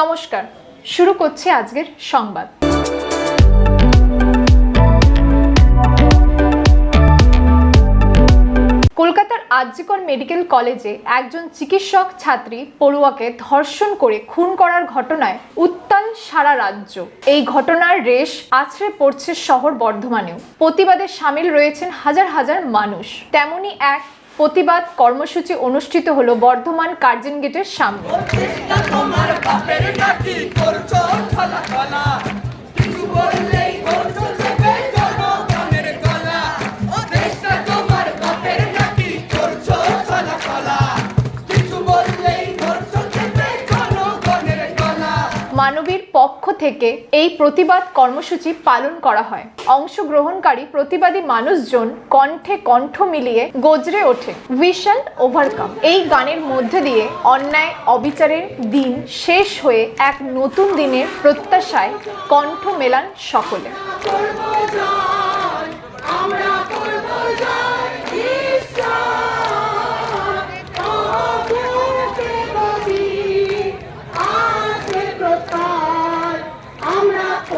নমস্কার, শুরু করছি আজকের সংবাদ। কলকাতার আরজিকর মেডিকেল কলেজে একজন চিকিৎসক ছাত্রী পড়ুয়াকে ধর্ষণ করে খুন করার ঘটনায় উত্তাল সারা রাজ্য। এই ঘটনার রেশ আছড়ে পড়ছে শহর বর্ধমানেও। প্রতিবাদে সামিল রয়েছেন হাজার হাজার মানুষ। তেমনি এক প্রতিবাদ কর্মসূচি অনুষ্ঠিত হলো বর্ধমান কার্জন গেটের সামনে। মানবীর পক্ষ থেকে এই প্রতিবাদ কর্মসূচি পালন করা হয়। অংশগ্রহণকারী প্রতিবাদী মানুষজন কণ্ঠে কণ্ঠ মিলিয়ে গজরে ওঠে। ভিশন ওভারকাম এই গানের মধ্যে দিয়ে অন্যায়, অবিচারের দিন শেষ হয়ে এক নতুন দিনের প্রত্যাশায় কণ্ঠ মেলান সকলে।